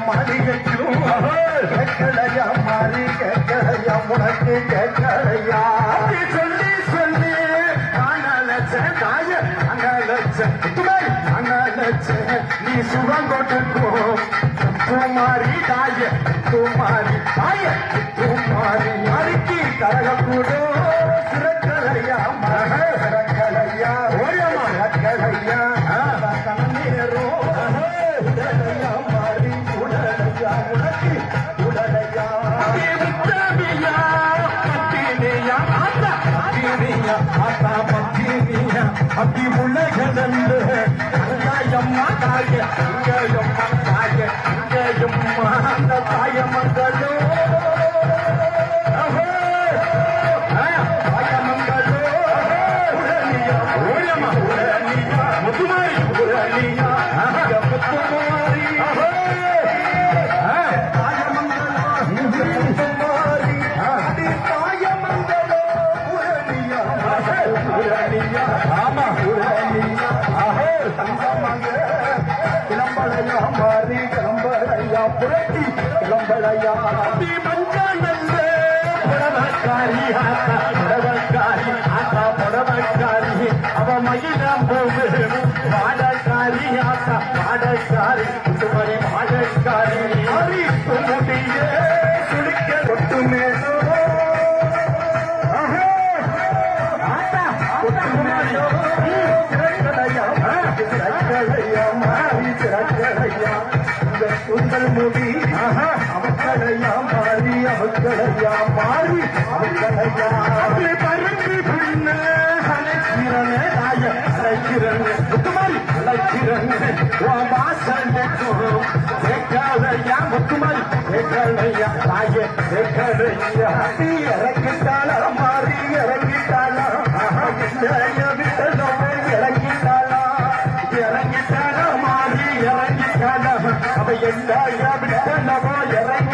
மாறி கேட்கும் கேட்கலையா மாறி கேட்கலையா உனக்கு கேட்கலையா சொல்லி சொல்லி நீ சுகம் கொட்டக்கும் குமாரி தாய குமாரி தாய குமாரி அருக்கி கரகக்கூடும் சிறக்கலையா மரக பத்தினியா ஆத்தா பத்தினியா அப்படி உலகதல்ல அங்காயம்மா தாய அங்காயம்மா தாய அங்காயம்மா அந்த தாய மங்களோ தாயமங்களோ ஆமா. கிளம்பலையா மாறி கிளம்பலையா புரட்டி கிளம்பலையா? அடி மஞ்சா நல்ல புடவக்காரி ஆத்தா புடவக்காரி. அவக்கடையா மாறி அவக்கடையா மாறி அவக்கடையா அப்படி பருந்து பின்ன அழைக்கிறனே ராய அழைக்கிறனே முத்துமாரி அழைக்கிறனே ஓ வாசலுக்கும் முத்துமாரி கேட்கலையா கேட்கலையா நீ மாறி இறங்கிட்டாளா? இறங்கிட்டாளா மாறி இறங்கிட்டாளா அவ என்ன விட்டனவோ? இறங்கி